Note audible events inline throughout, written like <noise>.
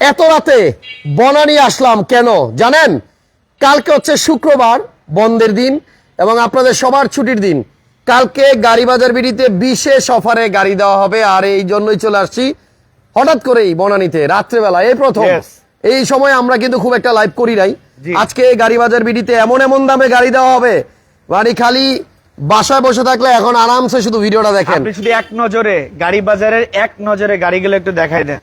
এত রাতে বনানি আসলাম কেন? জানেন? কালকে হচ্ছে শুক্রবার বন্ধের দিন এবং আপনাদের সবার ছুটির দিন। কালকে গাড়ি বাজার বিডিতে বিশেষ অফারে গাড়ি দেওয়া হবে আর এই জন্যই চলে আসছি হঠাৎ করেই বনানীতে রাত্রেবেলা এই প্রথম। এই সময় আমরা কিন্তু খুব একটা লাইভ করি নাই। আজকে গাড়ি বাজার বিডিতে এমন এমন দামে গাড়ি দেওয়া হবে মানে খালি বাসায় বসে থাকলে এখন আরামসে শুধু ভিডিওটা দেখেন। শুধু এক নজরে গাড়ি বাজারের এক নজরে গাড়িগুলো একটু দেখাই দেন।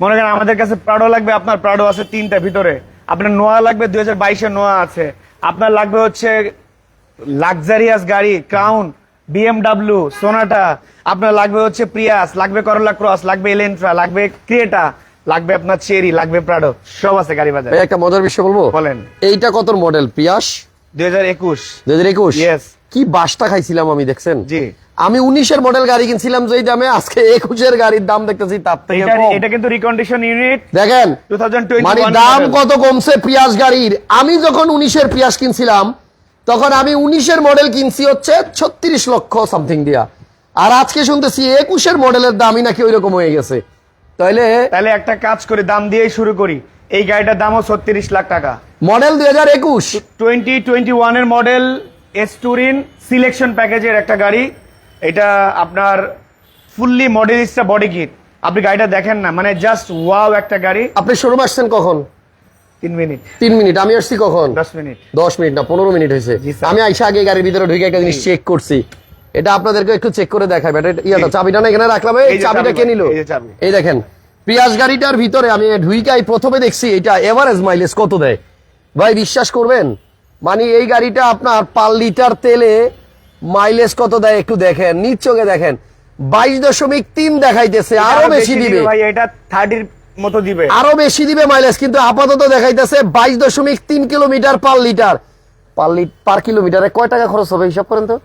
মনে করেন আমাদের কাছে প্রাডো লাগবে আপনার প্রাডো আছে তিনটা ভিতরে। আপনার নোয়া লাগবে দুই হাজার বাইশের নোয়া আছে। আপনার লাগবে হচ্ছে লাক্সারিয়াস গাড়ি ক্রাউন বিএমডাব্লিউ সোনাটা আপনার লাগবে হচ্ছে প্রিয়াস লাগবে করলা ক্রস লাগবে এলেন্ট্রা লাগবে ক্রিয়েটা লাগবে আপনার চেরি লাগবে প্রাডো সব আছে গাড়ি বাজার। একটা মজার বিষয় বলব? বলেন। এইটা কত মডেল প্রিয়াস দুই হাজার একুশ। দুই হাজার একুশ. কি বাসটা খাইছিলাম আমি দেখছেন? জি। আমি উনিশের মডেল গাড়ি কিনছিলাম যেই দামে আজকে একুশের গাড়ির দাম দেখতেছি তার থেকে এটা কিন্তু রিকন্ডিশন ইউনিট দেখেন মানে দাম কত কমছে পিয়াস গাড়ির? আমি যখন উনিশের পিয়াস কিনছিলাম তখন আমি উনিশের মডেল কিনছি হচ্ছে ছত্রিশ লক্ষ সামথিং দিয়া। আর আজকে শুনতেছি একুশের মডেলের দামই নাকি ওই রকম হয়ে গেছে। তাইলে তাহলে একটা কাজ করে দাম দিয়েই শুরু করি। এই গাড়িটার দামও ছত্রিশ লাখ টাকা। মডেল দুই হাজার একুশ। টোয়েন্টি টোয়েন্টি ওয়ানের মডেল এস্টুরিন সিলেকশন প্যাকেজের একটা গাড়ি। এটা আপনার ফুললি মডেলিস্টা বডি কিট আপনি গাড়িটা দেখেন না মানে জাস্ট ওয়াও একটা গাড়ি। আপনি শোরুম আসছেন কখন? তিন মিনিট। তিন মিনিট আমি আসছি কখন? দশ মিনিট। দশ মিনিট না পনেরো মিনিট হয়েছে। আমি আইসা আগে গাড়ির ভিতরে ঢুকে একটা জিনিস চেক করছি। এটা আপনাদেরকে একটু চেক করে ইয়াটা চাবিটা না এখানে রাখলাম। এই চাবিটা চাবি কে নিল? এই এই দেখেন পিয়াজ গাড়িটার ভিতরে আমি ঢুইকাই প্রথমে দেখছি এটা এভারেজ মাইলেজ কত দেয়? ভাই বিশ্বাস করবেন? মানে এই গাড়িটা আপনার পার লিটার তেলে মাইলেজ কত দেয় একটু দেখেন নিচ চোখে দেখেন। বাইশ দশমিক তিন দেখাইতেছে আরও বেশি দিবে। ভাই এটা থার্টির মতো দিবে। আরও বেশি দিবে মাইলেজ কিন্তু আপাতত দেখাইতেছে বাইশ দশমিক তিন কিলোমিটার পার লিটার। পার পার কিলোমিটারে কয় টাকা খরচ হবে হিসাব করেন তো?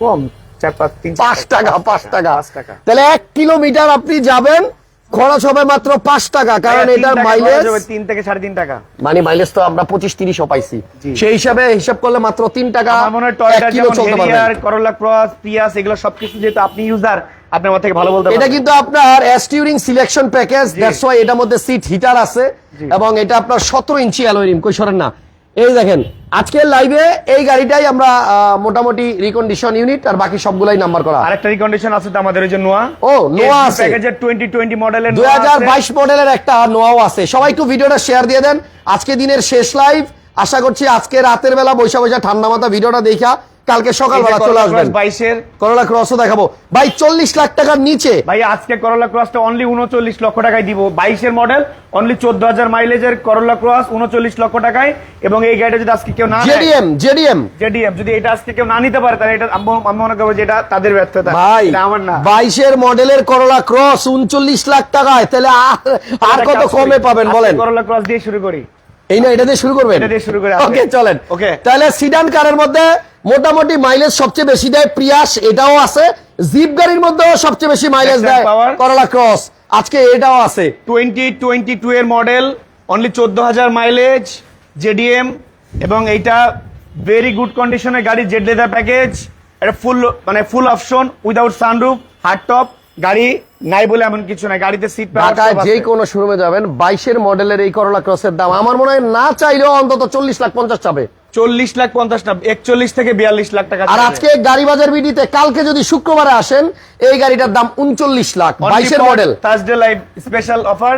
কম চার পাঁচ তিন পাঁচ টাকা। পাঁচ টাকা। পাঁচ টাকা। তাহলে এক কিলোমিটার আপনি যাবেন খরচ হবে মাত্র পাঁচ টাকা কারণ তিন এটার টাকা মাইলেজ তিন থেকে সাড়ে তিন টাকা। মানে মাইলেজ তো আমরা পঁচিশ তিরিশও পাইছি। সেই হিসাবে হিসাব করলে মাত্র তিন টাকা মনে হয় করোলা ক্রস পিয়াস এগুলো সবকিছু যেহেতু আপনি ইউজার আপনার আমার থেকে ভালো বলতে এটা কিন্তু আপনার S touring selection package that's why এটার মধ্যে সিট হিটার আছে এবং এটা আপনার সতেরো ইঞ্চি অ্যালোরিম কই সরেন না? এই দেখেন আজকের লাইভে এই গাড়িটাই আমরা মোটামুটি রিকন্ডিশন ইউনিট আর বাকি সবগুলাই নাম্বার করা। আরেকটা রিকন্ডিশন আছে তো আমাদের ওই যে নোয়া ও, নোয়া আছে। প্যাকেজের টোয়েন্টি টোয়েন্টি মডেলের দুই হাজার বাইশ মডেলের একটা নোয়াও আছে। সবাই একটু ভিডিওটা শেয়ার দিয়ে দেন। আজকে দিনের শেষ লাইভ আশা করছি আজকে রাতের বেলা বৈশা বৈশা ঠান্ডা মাথা ভিডিওটা দেখা। কালকে সকালবেলা চলে আসবেন। বাইশের করোলা ক্রসও দেখাবো। ভাই চল্লিশ লাখ টাকার নিচে। ভাই আজকে করোলা ক্রসটা অনলি উনচল্লিশ লক্ষ টাকায় দিব। বাইশের মডেল অনলি চোদ্দ হাজার মাইলেজের করোলা ক্রস উনচল্লিশ লক্ষ টাকায়। এবং এই গাড়িটা যদি আজকে কেউ না জেডিএম জেডিএম। জেডিএম যদি এটা আজকে কেউ না নিতে পারে তাহলে এটা আমি- মনে করব যে এটা তাদের ব্যর্থতা। ভাই আমার না। বাইশের মডেলের করোলা ক্রস উনচল্লিশ লাখ টাকায়। তাহলে আর- আর কত কমে পাবেন বলেন? করোলা ক্রস দিয়ে শুরু করি। এই না এটা দিয়ে শুরু করবেন? এটা দিয়ে শুরু করে ওকে চলেন। ওকে তাহলে সিডান কারের মধ্যে মোটামুটি মাইলেজ সবচেয়ে বেশি দেয় প্রিয়াস এটাও আছে। জিপ গাড়ির মধ্যেও সবচেয়ে বেশি মাইলেজ দেয়। করোলা ক্রস আজকে এটাও আছে। টোয়েন্টি টোয়েন্টি টু এর মডেল অনলি চোদ্দ হাজার মাইলেজ জেডিএম এবং এইটা ভেরি গুড কন্ডিশনের গাড়ি জেড লেদার প্যাকেজ এটা ফুল মানে full option without sunroof hard top গাড়ি নাই বলে এমন কিছু নাই। গাড়িতে সিট ঢাকায় যে কোনো শোরুমে যাবেন বাইশের মডেলের এই করোলা ক্রসের দাম। আমার মনে হয় না চাইলেও অন্তত চল্লিশ লাখ পঞ্চাশ চাবে। চল্লিশ লাখ পঞ্চাশ না একচল্লিশ থেকে বিয়াল্লিশ লাখ টাকা আর আজকে গাড়ি বাজার বিডিতে কালকে যদি শুক্রবারে আসেন এই গাড়িটার দাম উনচল্লিশ লাখ বাইশের model Thursday live special offer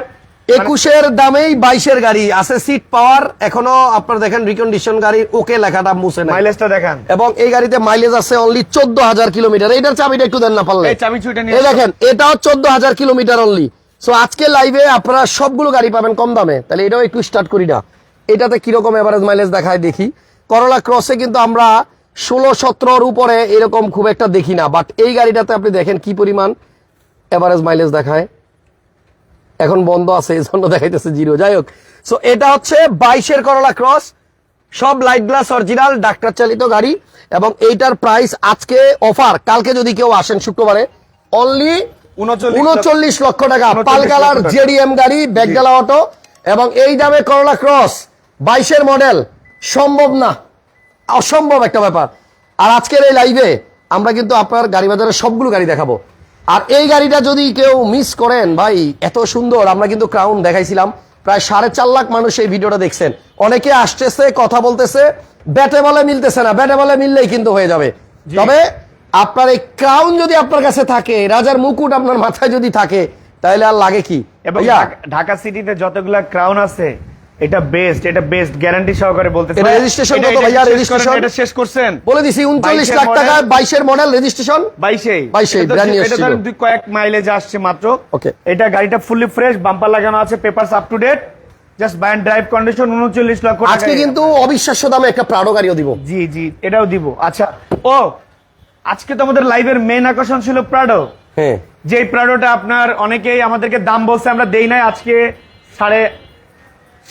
একুশের দামেই বাইশের গাড়ি আছে সিট পাওয়ার এখনও আপনার দেখেন রিকন্ডিশন গাড়ির ওকে লেখাটা মুছে নাই। মাইলেজটা দেখান। এবং এই গাড়িতে মাইলেজ আছে অনলি চোদ্দ হাজার কিলোমিটার। এইটার চাবিটা একটু দেন না পারলে। চাবি ছুটে নিয়ে এই দেখেন এটাও চোদ্দ হাজার কিলোমিটার অনলি সো আজকে লাইভে আপনারা সবগুলো গাড়ি পাবেন কম দামে। তাহলে এটাও একটু স্টার্ট করি না। এটাতে কীরকম এভারেজ মাইলেজ দেখায় দেখি। করোলা ক্রসে কিন্তু আমরা ষোলো সতেরোর উপরে এরকম খুব একটা দেখি না। বাট এই গাড়িটাতে আপনি দেখেন কি পরিমাণ এভারেজ মাইলেজ দেখায়। এখন বন্ধ আছে এই জন্য দেখাইতেছে জিরো। যাই হোক সো এটা হচ্ছে বাইশের করোলা ক্রস সব লাইট গ্লাস অরিজিনাল ডাক্তার চালিত গাড়ি। এবং এইটার প্রাইস আজকে অফার কালকে যদি কেউ আসেন শুক্রবারে অনলি উনচল্লিশ লক্ষ টাকা। 39 পাল কালার জেডিএম গাড়ি ব্যাগডালা অটো এবং এই দামে করলা ক্রস বাইশের মডেল সম্ভব না অসম্ভব একটা ব্যাপার। আর আজকের এই লাইভে আমরা কিন্তু আপনার গাড়ি বাজারের সবগুলো গাড়ি দেখাবো। আর এই গাড়িটা যদি কেউ মিস করেন ভাই এত সুন্দর আমরা কিন্তু ক্রাউন দেখাইছিলাম। প্রায় সাড়ে চার লাখ মানুষ এই ভিডিওটা দেখছেন। অনেকে আসতেছে কথা বলতেছে ব্যাটে বলে মিলতেছে না ব্যাটে বলে মিললেই কিন্তু হয়ে যাবে। তবে আপনার এই ক্রাউন যদি আপনার কাছে থাকে রাজার মুকুট আপনার মাথায় যদি থাকে তাহলে আর লাগে কি? এবং ঢাকা সিটিতে যতগুলা ক্রাউন আছে এটা বেস্ট এটা বেস্ট গ্যারান্টি সহকারে বলতে এটা registration কত ভাইয়া, registration? এটা শেষ করছেন। বলে দিছি উনচল্লিশ 22 লাখ। টাকা বাইশের মডেল রেজিস্ট্রেশন বাইশেই। 22 এটা তো- brand new এটা। ধরেন দুই কয়েক মাইলেজ আসছে মাত্র। Okay. এটা গাড়িটা ফুললি ফ্রেশ বাম্পার লাগানো আছে papers up to date just buy drive condition উনচল্লিশ লাখ টাকা আজকে কিন্তু অবিশ্বাস্য দামে একটা প্রাডো গাড়িও দিব। জি জি এটাও দিব। আচ্ছা ও আজকে তো আমাদের লাইভের মেন আকর্ষণ ছিল প্রাডো হ্যাঁ। যে প্রাডোটা আপনার অনেকেই আমাদেরকে দাম বলছে আমরা দেই নাই। আজকে সাড়ে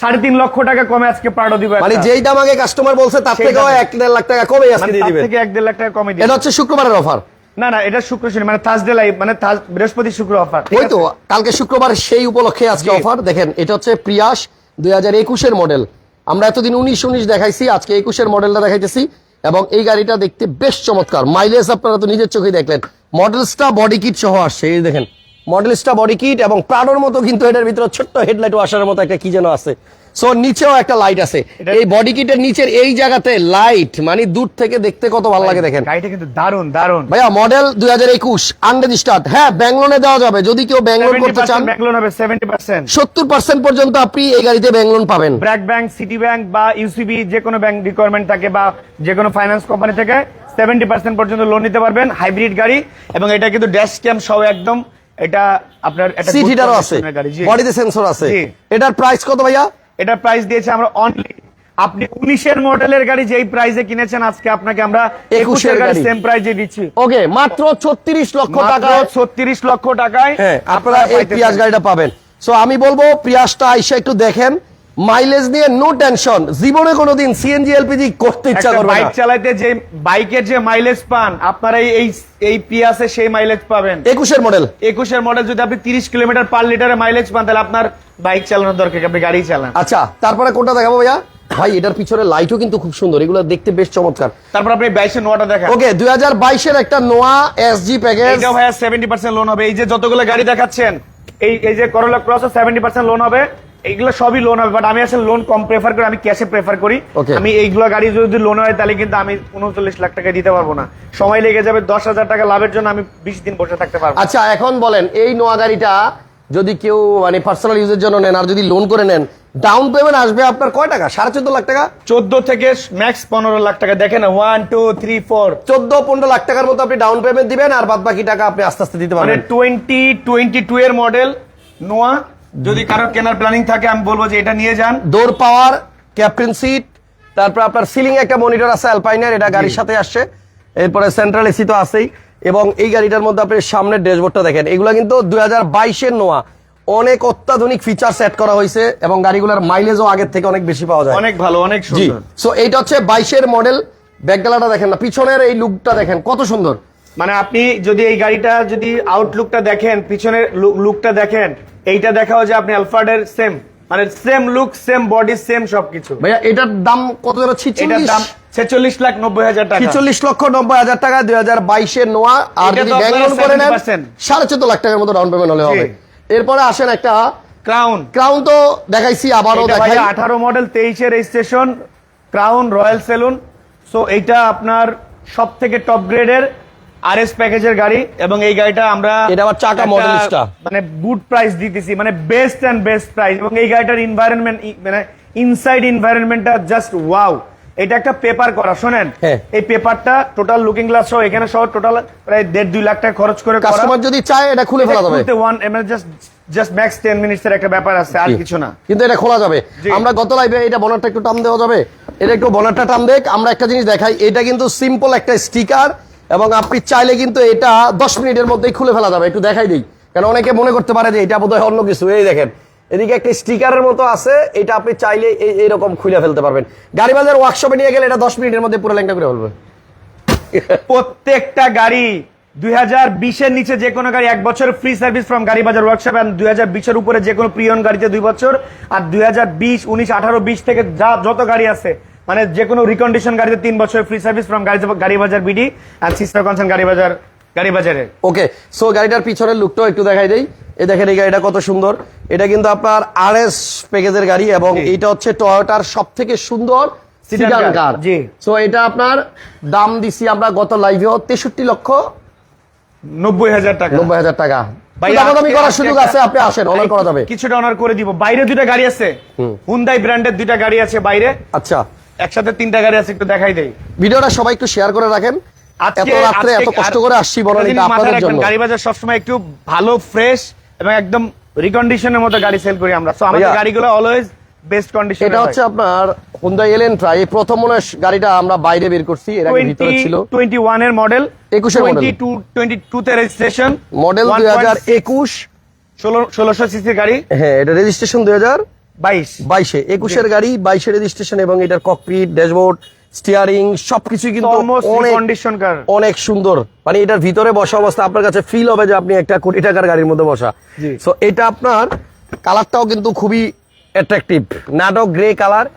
সাড়ে তিন লক্ষ টাকা কমে আজকে দিব মানে যেই দাম আগে কাস্টমার বলছে তার থেকেও এক দেড় লাখ টাকা কমে আজকে মানে দিয়ে দিবেন। থেকে এক দেড় লাখ টাকা কমে দিব এটা হচ্ছে শুক্রবারের অফার না না এটা শুক্র শনি মানে থার্সডে লাইভ মানে বৃহস্পতি শুক্র অফার ওই তো কালকে শুক্রবার সেই উপলক্ষে আজকে অফার দেখেন এটা হচ্ছে প্রিয়াস দুই হাজার একুশের মডেল আমরা এতদিন উনিশ উনিশ দেখাইছি আজকে একুশের মডেলটা দেখাইতেছি। এবং এই গাড়িটা দেখতে বেশ চমৎকার। মাইলেজ আপনারা তো নিজের চোখে দেখলেন। মডেলসটা বডি কিট সহ আসছে এই দেখেন। মডেলসটা বডি কিট এবং প্রাডোর মতো কিন্তু এটার ভিতরে ছোট্ট হেডলাইটও আসার মতো একটা কি যেন আছে। সো নিচেও একটা লাইট আছে। এই বডি কিটের নিচের এই জায়গাতে লাইট মানে দূর থেকে দেখতে কত ভালো লাগে দেখেন। গাড়িটা কিন্তু দারুণ দারুণ ভাইয়া মডেল দুই হাজার একুশ আনরেজিস্টার্ড হ্যাঁ ব্যাঙ্গলোনে দেওয়া যাবে। যদি কেউ ব্যাঙ্গলোন করতে চান ব্যাংক হবে সেভেন্টি পার্সেন্ট সত্তর পার্সেন্ট পর্যন্ত আপনি এই গাড়িতে ব্যাংক পাবেন। ব্র্যাক ব্যাংক সিটি ব্যাংক বা ইউসিবি যে কোনো ব্যাংক রিকোয়ারমেন্ট থাকে বা যে কোনো ফাইন্যান্স কোম্পানি থেকে সেভেন্টি পার্সেন্ট পর্যন্ত লোন নিতে পারবেন হাইব্রিড গাড়ি। এবং এটা কিন্তু ড্যাশ ক্যাম সহ একদম এটা আপনার সিট হিটারও আছে। বডিতে সেন্সর আছে। এটার প্রাইস কত ভাইয়া? এটার প্রাইস দিয়েছে আমরা অনলি আপনি উনিশের মডেলের গাড়ি যেই প্রাইসে কিনেছেন আজকে আপনাকে আমরা একুশের গাড়ি। সেম প্রাইসে দিচ্ছি। ওকে মাত্র ছত্রিশ লক্ষ টাকা। ছত্রিশ লক্ষ টাকায় হ্যাঁ আপনারা এই। পিয়াজ গাড়িটা পাবেন। সো আমি বলব পিয়াজটা আইসা একটু দেখেন। মাইলেজ নিয়ে নো টেনশন জীবনে কোনোদিন সিএনজি এলপিজি করতে ইচ্ছা করবে বাইক না চালাইতে যে বাইকের যে মাইলেজ পান আপনারা এই- এই পিয়াসে সেই মাইলেজ পাবেন। একুশের মডেল একুশের মডেল যদি আপনি তিরিশ কিলোমিটার পার লিটারে মাইলেজ পান তাহলে আপনার বাইক চালানোর দরকার আপনি গাড়ি চালান। আচ্ছা তারপরে কোনটা দেখাবো ভাইয়া? ভাই এটার পিছনে লাইটও কিন্তু খুব সুন্দর। এগুলো দেখতে বেশ চমৎকার। তারপর আপনি বাইশের নোয়াটা দেখেন। ওকে দুই হাজার বাইশের একটা নোয়া এসজি প্যাকেজ এইটাও ভাইয়া সেভেন্টি পার্সেন্ট লোন হবে। এই যে যতগুলো গাড়ি দেখাচ্ছেন এই এই যে Corolla cross seventy percent loan হবে। এইগুলো সবই লোন হবে বাট আমি আসলে লোন কম প্রেফার করি আমি ক্যাশে প্রেফার করি. আমি এইগুলো গাড়ি যদি লোন হয় তাহলে কিন্তু আমি উনচল্লিশ লাখ টাকা দিতে পারব না। সময় লেগে যাবে দশ হাজার টাকা লাভের জন্য আমি বিশ দিন বসে থাকতে পারব। আচ্ছা এখন বলেন এই নোয়া গাড়িটা যদি কেউ মানে পার্সোনাল ইউজের জন্য নেন আর যদি লোন করে নেন ডাউন পেমেন্ট আসবে আপনার কয় টাকা? সাড়ে চোদ্দ লাখ টাকা? চোদ্দ থেকে ম্যাক্স পনেরো লাখ টাকা। দেখেন ওয়ান টু থ্রি ফোর চোদ্দ পনেরো লাখ টাকার মতো আপনি ডাউন পেমেন্ট দিবেন আর বাদ বাকি টাকা আপনি আস্তে আস্তে দিতে পারবেন। টোয়েন্টি টোয়েন্টি টু এর মডেল নোয়া যদি কারোর কেনার প্ল্যানিং থাকে আমি বলব যে এটা নিয়ে যান। ডোর পাওয়ার ক্যাপ্টেন সিট তারপর আপনার সিলিং একটা মনিটর আছে অ্যালপাইনের এটা গাড়ির সাথে আসছে। এরপরে সেন্ট্রাল এসি তো আছেই। এবং এই গাড়িটার মধ্যে আপনি সামনের ড্যাশবোর্ডটা দেখেন। এগুলো কিন্তু দুই হাজার বাইশের নোয়া। অনেক অত্যাধুনিক ফিচার সেট করা হয়েছে এবং গাড়িগুলোর মাইলেজও আগের থেকে অনেক বেশি পাওয়া যায়। অনেক ভালো অনেক সুন্দর। সো এইটা হচ্ছে বাইশের মডেল ব্যাকডালাটা দেখেন না পিছনের এই লুকটা দেখেন কত সুন্দর। মানে আপনি যদি এই গাড়িটা যদি আউটলুকটা দেখেন পিছনের লুকটা দেখেন এইটা দেখাও যে আপনি আলফার্ডের সেম মানে same look same body same সবকিছু। ভাইয়া এটার দাম কত যেন? এটার দাম ছেচল্লিশ লাখ নব্বই হাজার টাকা। ছিচল্লিশ লক্ষ নব্বই হাজার টাকা দুই হাজার বাইশের নোয়া। আর যদি ব্যাংক লোন করে নেন সাড়ে চোদ্দ লাখ টাকার মতো ডাউন পেমেন্ট হলে হবে। এরপরে আসেন একটা ক্রাউন ক্রাউন তো দেখাইছি আবারও দেখাই। আঠারো মডেল তেইশে registration Crown Royal saloon so এইটা আপনার সব থেকে টপ গ্রেডের আর এস প্যাকেজের গাড়ি এবং এই গাড়িটা আমরা এটা আবার চাকা মডেলিস্টটা। মানে বুট প্রাইস দিতেছি মানে বেস্ট এন্ড বেস্ট প্রাইস এবং এই গাড়িটার ইনভায়রনমেন্ট মানে ইনসাইড ইনভায়রনমেন্টটা জাস্ট ওয়াও এটা একটা পেপার করা শোনেন। হ্যাঁ। এই পেপারটা টোটাল লুকিং গ্লাস সহ এখানে সহ টোটাল প্রায় দেড় দুই লাখ টাকা খরচ করে কাস্টমার যদি চায় এটা খুলে ফেলা যাবে। ওয়ান মানে just just max ten minutes এর একটা ব্যাপার আছে আর কিছু না। কিন্তু এটা খোলা যাবে। আমরা গত লাইভে এটা বনারটা একটু টান দেওয়া যাবে। এটা একটু বনারটা টান দেখ আমরা একটা জিনিস দেখাই এটা কিন্তু সিম্পল একটা স্টিকার এবং আপনি চাইলে কিন্তু এটা দশ মিনিটের মধ্যেই খুলে ফেলা যাবে, একটু দেখাই দিই। কারণ অনেকে মনে করতে পারে যে এটা বোধহয় অন্য কিছু। এই দেখেন, এদিকে একটা স্টিকারের মতো আছে, এটা আপনি চাইলে এই- এইরকম খুলে ফেলতে পারবেন। গাড়ি বাজার ওয়ার্কশপে নিয়ে গেলে এটা দশ মিনিটের মধ্যে পুরো ল্যাংটা করে ফেলবে। প্রত্যেকটা গাড়ি দুই হাজার বিশের নিচে যে কোনো গাড়ি, এক বছর ফ্রি সার্ভিস ফ্রম গাড়ি বাজার ওয়ার্কশপ এন্ড দুই হাজার বিশের উপরে যে কোনো প্রিয়ন গাড়িতে দুই বছর, আর দুই হাজার বিশ, উনিশ, আঠারো, বিশ থেকে যা যত গাড়ি আছে মানে যে কোনো রিকন্ডিশন গাড়িতে তিন বছর ফ্রি সার্ভিস ফ্রম গাড়ি বাজার বিডি আর সিস্টার কনসার্ন গাড়ি বাজার গাড়ি বাজারে। ওকে সো গাড়িটার পিছনের লুকটাও একটু দেখাই দেই। এই দেখেন এই গাড়িটা কত সুন্দর। এটা কিন্তু আপনার আর এস প্যাকেজের গাড়ি এবং। এটা হচ্ছে টয়োটার সব থেকে সুন্দর সিডান কার জি। সো এটা আপনার দাম দিছি আমরা গত লাইভেও তেষট্টি লক্ষ নব্বই হাজার টাকা। নব্বই হাজার টাকা। করার সুযোগ আছে আপনি আসেন অনার করা যাবে। কিছুটা অনার করে দিব। বাইরে দুইটা গাড়ি আছে। হুন্দাই ব্র্যান্ডের দুইটা গাড়ি আছে বাইরে। আচ্ছা। একসাথে তিনটা গাড়ি আছে একটু দেখাই দেই। ভিডিওটা সবাই একটু শেয়ার করে রাখেন। এত রাত্রে এত কষ্ট করে আসছি বলেন এটা আপনাদের জন্য। গাড়ি বাজার সবসময় একটু ভালো ফ্রেশ এবং একদম রিকন্ডিশনের মতো গাড়ি সেল করি আমরা। সো আমাদের গাড়িগুলো অলওয়েজ বেস্ট কন্ডিশন এটা হচ্ছে আপনার হুন্দাই এলেন্ট্রা এই প্রথম মনে গাড়িটা আমরা বাইরে বের করছি এর আগে ভিতরে ছিল। টোয়েন্টি ওয়ানের মডেল 21 এর। টোয়েন্টি টু তে রেজিস্ট্রেশন মডেল দুই হাজার একুশ। ষোলোশো সিসির গাড়ি। হ্যাঁ এটা রেজিস্ট্রেশন দুই হাজার বাইশ। বাইশে। একুশের গাড়ি বাইশে রেজিস্ট্রেশন এবং এটার ককপিট ড্যাশবোর্ড স্টিয়ারিং সবকিছুই কিন্তু অনেক কন্ডিশন কার অনেক সুন্দর। মানে এটার ভিতরে বসা অবস্থা আপনার কাছে ফিল হবে যে আপনি একটা কোটি টাকার গাড়ির মধ্যে বসা। সো এটা আপনার কালারটাও কিন্তু খুবই অ্যাট্রাকটিভ নাটক গ্রে কালার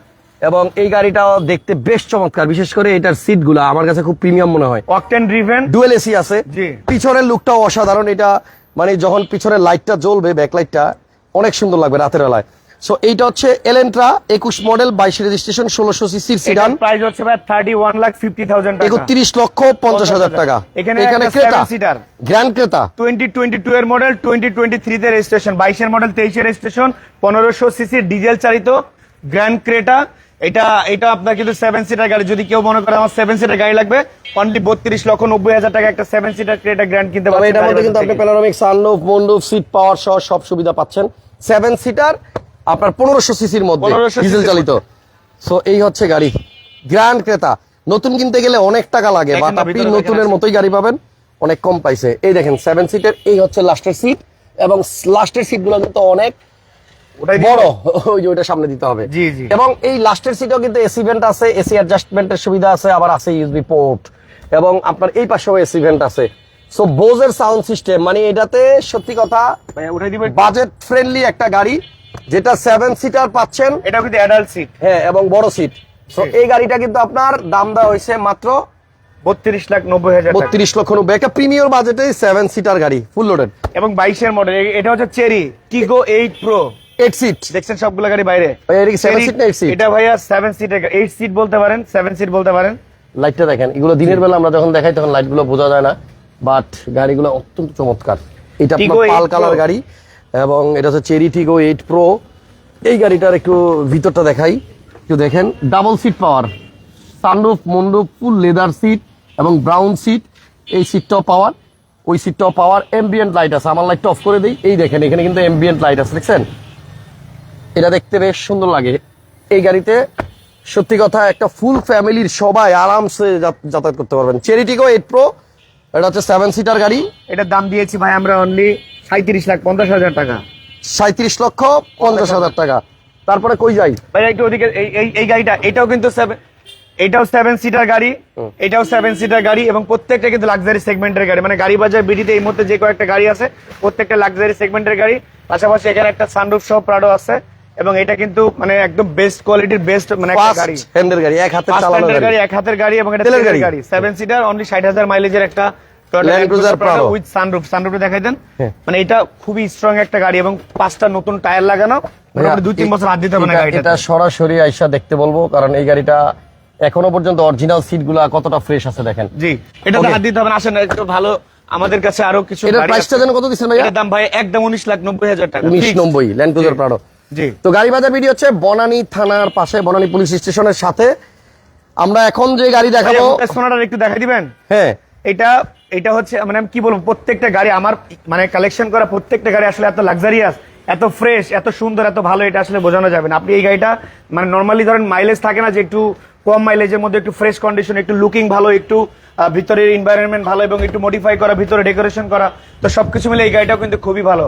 এবং এই গাড়িটাও দেখতে বেশ চমৎকার। বিশেষ করে এটার সিটগুলো আমার কাছে খুব প্রিমিয়াম মনে হয়। অকটেন ড্রিভেন ডুয়েল এসি আছে। পিছনের লুকটাও অসাধারণ। এটা মানে যখন পিছনের লাইটটা জ্বলবে ব্যাকলাইটটা অনেক সুন্দর লাগবে রাতের বেলায়। সো এইটা হচ্ছে এলেন্ট্রা একুশ মডেল বাইশ রেজিস্ট্রেশন ষোলোশো সিসির সিডান প্রাইস হচ্ছে ভাই thirty one lakh fifty thousand টাকা। একত্রিশ লক্ষ পঞ্চাশ হাজার টাকা। এখানে এখানে Creta seater। Grand Creta. Twenty twenty two এর মডেল টোয়েন্টি টোয়েন্টি থ্রি তে রেজিস্ট্রেশন বাইশের মডেল তেইশের রেজিস্ট্রেশন পনেরোশো সিসি ডিজেল চালিত গ্র্যান্ড ক্রেটা এটা এটা আপনার কিন্তু সেভেন সিটার গাড়ি। যদি কেউ মনে করে আমার সেভেন সিটার গাড়ি লাগবে অনলি বত্রিশ লক্ষ নব্বই হাজার টাকা একটা সেভেন সিটার ক্রেটা গ্র্যান্ড কিনতে পারবেন এটার মধ্যে কিন্তু আপনি প্যানোরামিক সানরুফ মন্ডুপ সিট পাওয়ার সহ সব সুবিধা পাচ্ছেন। সেভেন সিটার আপনার পনেরোশো সিসির মধ্যে ডিজেল চালিত। সো এই হচ্ছে গাড়ি। গ্র্যান্ড ক্রেতা। নতুন কিনতে গেলে অনেক টাকা লাগে বাট আপনি নতুনের মতোই গাড়ি পাবেন। অনেক কম পাইছে এই দেখেন সেভেন সিটের এই হচ্ছে লাস্টের সিট এবং লাস্টের সিটগুলো কিন্তু অনেক বড়। <laughs> ওই যে ওইটা সামনে দিতে হবে। জি, জি। এবং এই লাস্টের সিটেও কিন্তু এসি ভেন্ট আছে এসি অ্যাডজাস্টমেন্টের সুবিধা আছে আবার আছে ইউএসবি পোর্ট এবং আপনার এই পাশেও এসি ভেন্ট আছে। সো বোজের সাউন্ড সিস্টেম মানে এটাতে সত্যি কথা বাজেট ফ্রেন্ডলি একটা গাড়ি। যেটা সেভেন সিটার পাচ্ছেন। এটা কিন্তু অ্যাডাল্ট সিট হ্যাঁ এবং বড় সিট তো এই গাড়িটা কিন্তু আপনার দাম দেওয়া হয়েছে মাত্র বত্রিশ লাখ নব্বই হাজার টাকা। বত্রিশ লক্ষ নব্বই। একটা প্রিমিয়ার বাজেটে সেভেন সিটার গাড়ি ফুল লোডেড এবং বাইশের মডেল এটা হচ্ছে Chery Tiggo eight pro eight seat দেখছেন সবগুলো গাড়ি বাইরে? কি seven না eight seat? এটা ভাইয়া সেভেন সিটের এইট সিট বলতে পারেন সেভেন সিট বলতে পারেন। লাইটটা দেখেন এগুলো দিনের বেলা আমরা যখন দেখাই তখন লাইটগুলো বোঝা যায় না বাট গাড়িগুলো অত্যন্ত চমৎকার। এটা পাল কালার গাড়ি। এবং এটা হচ্ছে চেরি টিগো এইট প্রো এই গাড়িটার একটু ভিতরটা দেখাই। একটু দেখেন ডাবল সিট পাওয়ার সানরুফ মন্ডুপ ফুল লেদার সিট এবং ব্রাউন সিট এই সিটটাও পাওয়ার ওই সিটটাও পাওয়ার এমবিয়েন্ট লাইট আছে। আমার লাইটটা অফ করে দিই। এই দেখেন, এখানে কিন্তু এমবিয়েন্ট লাইট আছে, দেখছেন? এটা দেখতে বেশ সুন্দর লাগে। এই গাড়িতে সত্যি কথা একটা ফুল ফ্যামিলির সবাই আরামসে যাতায়াত করতে পারবেন। চেরিটিকো এইট প্রো এটা হচ্ছে সেভেন সিটার গাড়ি। এটার দাম দিয়েছি ভাই আমরা অনলি সাঁত্রিশ লাখ পঞ্চাশ হাজার টাকা। সাঁত্রিশ লক্ষ পঞ্চাশ হাজার টাকা। তারপরে কই যাই? ভাই একটু ওদিকে এই গাড়িটা এটাও কিন্তু এটাও সেভেন সিটার গাড়ি এটাও সেভেন সিটার গাড়ি এবং প্রত্যেকটা কিন্তু লাক্সারি সেগমেন্টের গাড়ি। মানে গাড়ি বাজার বিডিতে এই মুহূর্তে যে কয়েকটা গাড়ি আছে প্রত্যেকটা লাক্সারি সেগমেন্টের গাড়ি। পাশাপাশি এখানে একটা সানরুফ সহ প্রাডো আছে এবং এটা কিন্তু মানে একদম বেস্ট কোয়ালিটির বেস্ট মানে একটা গাড়ি। হ্যান্ডের গাড়ি এক হাতে চালানো গাড়ি। এক হাতের গাড়ি এবং এটা তেলের গাড়ি। সিটার অনলি ষাট হাজার মাইলেজের একটা। উইথ সানরুফ সানরুফে দেখাই দেন। হ্যাঁ। মানে এটা খুবই স্ট্রং একটা গাড়ি এবং পাঁচটা নতুন টায়ার লাগানো। দুই তিন বছর হাত দিতে হবে না এটা- সরাসরি আইসা দেখতে বলব কারণ এই গাড়িটা এখনও পর্যন্ত অরিজিনাল কতটা ফ্রেশ আছে দেখেন। জি এটা হাত দিতে হবে না। আসেন একটু ভালো আমাদের কাছে আরও কিছু এটার প্রাইসটা যেন কত ভাইয়া? দাম ভাই একদম উনিশ লাখ নব্বই হাজার টাকা। উনিশ Fixed। নব্বই ল্যান্ড ক্রুজার প্রাডো জি। তো গাড়ি বাজার ভিডিও হচ্ছে বনানী থানার পাশে বনানী পুলিশ স্টেশনের সাথে। আমরা এখন যে গাড়ি দেখাবো একটু দেখা দিবেন? হ্যাঁ। এটা এটা হচ্ছে মানে আমি কি বলব প্রত্যেকটা গাড়ি আমার মানে কালেকশন করা প্রত্যেকটা গাড়ি আসলে এত লাক্সারিয়াস এত ফ্রেশ এত সুন্দর এত ভালো এটা আসলে বোঝানো যাবে না। আপনি এই গাড়িটা মানে নর্মালি ধরেন মাইলেজ থাকে না যে একটু কম মাইলেজের মধ্যে একটু ফ্রেশ কন্ডিশন একটু লুকিং ভালো একটু ভিতরের এনভায়রনমেন্ট ভালো এবং একটু মডিফাই করা ভিতরে ডেকোরেশন করা তো সবকিছু মিলে এই গাড়িটাও কিন্তু খুবই ভালো।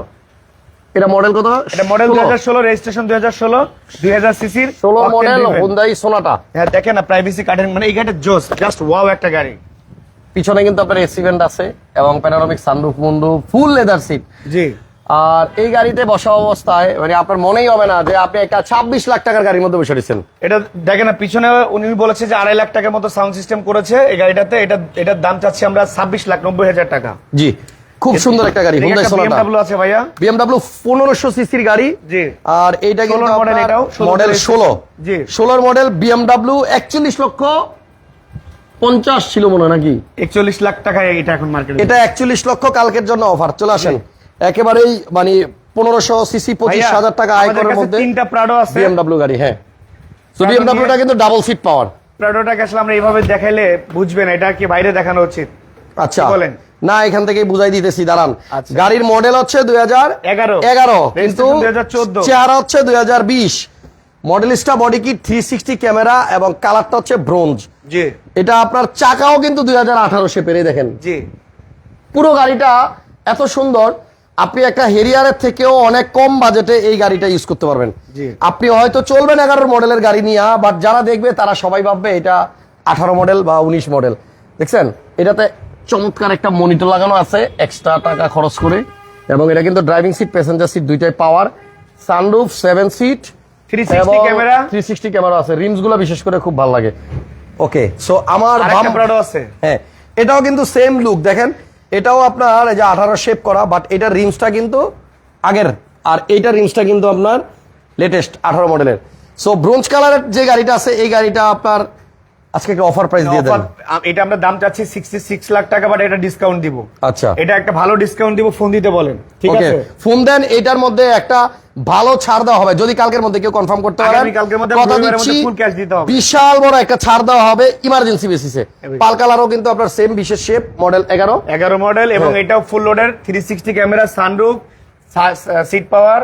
এটা মডেল কত? এটা মডেল দুই হাজার ষোলো রেজিস্ট্রেশন দুই হাজার ষোলো দুই হাজার সিসির ষোলো মডেল হুন্দাই সোনাটা হ্যাঁ দেখেন না প্রাইভেসি কার্ডের মানে এই গাড়িটা জোস জাস্ট ওয়াও একটা গাড়ি। পিছনে কিন্তু আপনার এসিভেন্ট আছে এবং প্যানোরামিক সানরুফ মুন্ডু ফুল লেদার সিট জি। আর এই গাড়িতে বসা অবস্থায় মানে আপনার মনেই হবে না যে আপনি একটা ছাব্বিশ লাখ টাকার গাড়ির মধ্যে বসে রয়েছেন। এটা দেখেন না পিছনে উনি বলেছে যে আড়াই লাখ টাকার মতো সাউন্ড সিস্টেম করেছে এই গাড়িটাতে। এটা এটার দাম চাচ্ছি আমরা ছাব্বিশ লাখ নব্বই হাজার টাকা। জি খুব সুন্দর একটা গাড়ি হুন্ডাই সোনাটা বিএমডাব্লিউ আছে ভাইয়া। বিএমডাব্লিউ পনেরোশো সিসির গাড়ি। জি। আর এইটা কিন্তু 16 মডেল এটাও, মডেল মডেল ষোলো। জি। ষোলোর মডেল বিএমডাব্লিউ একচল্লিশ লক্ষ পঞ্চাশ ছিল মনে নাকি? একচল্লিশ লাখ টাকায় এটা এখন মার্কেটে এটা একচল্লিশ লক্ষ কালকের জন্য অফার চলে আসেন। একেবারেই মানে পনেরোশো সিসি পঁচিশ হাজার টাকা আয়করের কাছে মধ্যে তিনটা প্রাডো আছে। বিএমডাব্লিউ গাড়ি হ্যাঁ। তো বিএমডাব্লিউটা কিন্তু ডাবল সিট পাওয়ার প্রাডোটাকে আসলে আমরা এইভাবে দেখাইলে বুঝবেন এটা কি বাইরে দেখানো উচিত? আচ্ছা বলেন? না এখান থেকে বুঝাই দিতেছি দাঁড়ান। আচ্ছা। গাড়ির মডেল হচ্ছে দুই হাজার এগারো। এগারো কিন্তু Registration 2014 চেহারা হচ্ছে দুই হাজার বিশ। Modellista body kit three sixty camera এবং কালারটা হচ্ছে ব্রোঞ্জ। জি। এটা আপনার চাকাও কিন্তু দুই হাজার আঠারো শেপের এই দেখেন। জি। পুরো গাড়িটা এত সুন্দর আপনি একটা হেরিয়ারের থেকেও অনেক কম বাজেটে এই গাড়িটা ইউজ করতে পারবেন। আপনি হয়তো চলবেন এগারোর মডেলের গাড়ি নিয়ে বাট যারা দেখবে তারা সবাই ভাববে এটা আঠারো মডেল বা উনিশ মডেল দেখছেন? এটাতে চমৎকার একটা মনিটর লাগানো আছে এক্সট্রা টাকা খরচ করে। এবং এটা কিন্তু ড্রাইভিং সিট প্যাসেঞ্জার সিট দুইটাই power sunroof seven seat 360 camera. আছে। রিমসগুলো বিশেষ করে খুব ভালো লাগে। ওকে সো আমার বাম- আছে। হ্যাঁ এটাও কিন্তু সেম লুক দেখেন। এটাও আপনার এই যে আঠারো শেপ করা বাট এটার রিমসটা কিন্তু আগের। আর এইটার রিমসটা কিন্তু আপনার লেটেস্ট আঠারো মডেলের সো ব্রোঞ্জ কালারের যে গাড়িটা আছে এই গাড়িটা আপনার আজকে একটা অফার প্রাইস দিয়ে দেন। এটা আমরা দাম চাচ্ছি সিক্সটি সিক্স লাখ টাকা বাট এটা ডিসকাউন্ট দিব। আচ্ছা। এটা একটা ভালো ডিসকাউন্ট দিব ফোন দিতে বলেন। ঠিক আছে? ফোন দেন এটার মধ্যে একটা ভালো ছাড় দেওয়া হবে। যদি কালকের মধ্যে কেউ কনফার্ম করতে পারেন মধ্যে কথা দিচ্ছি দিতে হবে। বিশাল বড় একটা ছাড় দেওয়া হবে ইমার্জেন্সি বেসিসে পাল কালারও কিন্তু আপনার সেম বিশেষ শেপ মডেল এগারো। এগারো মডেল এবং হ্যাঁ। এটাও ফুল লোডের three sixty camera sunroof seat power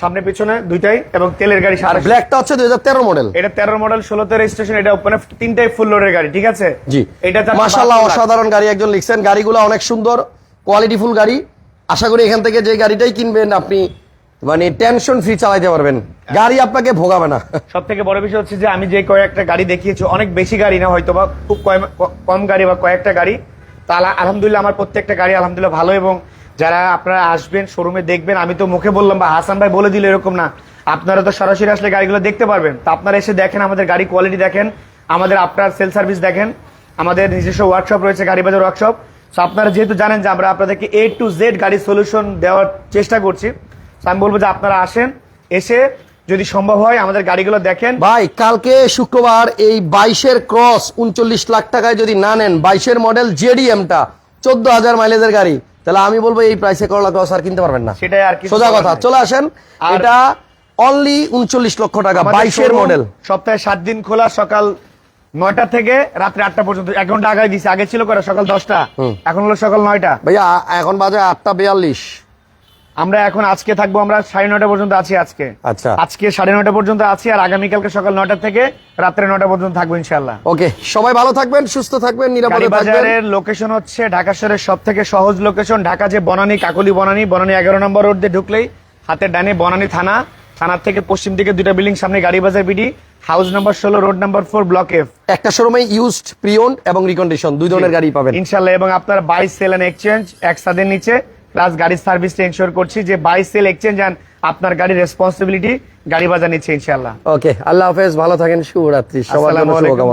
সামনে পিছনে দুইটাই এবং তেলের গাড়ি আর সাথে ব্ল্যাকটা হচ্ছে দুই হাজার তেরো মডেল এটা তেরো মডেল ষোলোতে রেজিস্ট্রেশন এটা ওপেনে তিনটাই ফুল লোডের গাড়ি ঠিক আছে? জি। এটা চাচ্ছে মাশাআল্লাহ 72 লাখ। অসাধারণ গাড়ি একজন লিখছেন। গাড়িগুলো অনেক সুন্দর কোয়ালিটিফুল গাড়ি। আশা করি এখান থেকে যে গাড়িটাই কিনবেন আপনি মানে টেনশন ফ্রি চালাইতে পারবেন। গাড়ি আপনাকে ভোগাবে না। সব থেকে বড় বিষয় হচ্ছে যে, আমি যে কয়েকটা গাড়ি দেখিয়েছি, অনেক বেশি গাড়ি না হয়তো বা খুব কম- গাড়ি বা কয়েকটা গাড়ি। তা আলহামদুলিল্লাহ আমার প্রত্যেকটা গাড়ি আলহামদুলিল্লাহ ভালো এবং যারা আপনারা আসবেন শোরুমে দেখবেন, আমি তো মুখে বললাম বা হাসান ভাই বলে দিল এরকম না। আপনারা তো সরাসরি আসলে গাড়িগুলো দেখতে পারবেন। তা আপনারা এসে দেখেন, আমাদের গাড়ি কোয়ালিটি দেখেন, আমাদের আপনার সেল সার্ভিস দেখেন, আমাদের নিজস্ব ওয়ার্কশপ রয়েছে, গাড়ি বাজার ওয়ার্কশপ তো আপনারা যেহেতু জানেন যে আমরা আপনাদেরকে এ টু জেড গাড়ি সলিউশন দেওয়ার চেষ্টা করছি আমি বলব যে আপনারা আসেন এসে যদি সম্ভব হয় আমাদের গাড়িগুলো দেখেন। ভাই কালকে শুক্রবার এই বাইশের ক্রস উনচল্লিশ লাখ টাকায় যদি না নেন বাইশের মডেল জেডিএমটা চোদ্দ হাজার মাইলেজের গাড়ি তাহলে আমি বলব এই প্রাইসে করলা ক্রস আর কিনতে পারবেন না। সেটাই আর কি সোজা কথা চলে আসেন এটা অনলি উনচল্লিশ লক্ষ টাকা বাইশের মডেল সপ্তাহে সাত দিন খোলা সকাল নয়টা থেকে রাত্রে আটটা পর্যন্ত। এক ঘণ্টা আগে দিচ্ছে আগে ছিল করে সকাল দশটা এখন হলো সকাল নয়টা। ভাইয়া এখন বাজে আটটা বিয়াল্লিশ। আমরা এখন আজকে থাকব আমরা সাড়ে নটা পর্যন্ত আছি আজকে। আচ্ছা। আজকে সাড়ে নটা পর্যন্ত আছি আর আগামীকালকে সকাল নয়টা থেকে রাত্রে নয়টা পর্যন্ত থাকব ইনশাল্লাহ ওকে সবাই ভালো থাকবেন সুস্থ থাকবেন নিরাপদে বাজারের লোকেশন হচ্ছে ঢাকা শহরের সব থেকে সহজ লোকেশন ঢাকা যে বনানী কাকলি বনানী বনানী এগারো নম্বর রোড দিয়ে ঢুকলেই হাতের ডানে বনানী থানা থানার থেকে পশ্চিম দিকে দুটা বিল্ডিং সামনে Gari Bazar BD house number ষোলো road number four block F একটা শোরুমে ইউজড প্রিওন্ড এবং রিকন্ডিশন দুই ধরনের গাড়ি পাবেন। ইনশাল্লাহ এবং আপনার বাই সেল এন্ড এক্সচেঞ্জ একসাথে নিচে। প্লাস গাড়ির সার্ভিসটা এনশোর করছি যে বাই সেল এক্সচেঞ্জ অ্যান্ড আপনার গাড়ির রেসপন্সিবিলিটি গাড়ি বাজার নিচ্ছে ইনশাল্লাহ ওকে আল্লাহ হাফেজ ভালো থাকেন শুভরাত্রি। সবার জন্য শুভকামনা।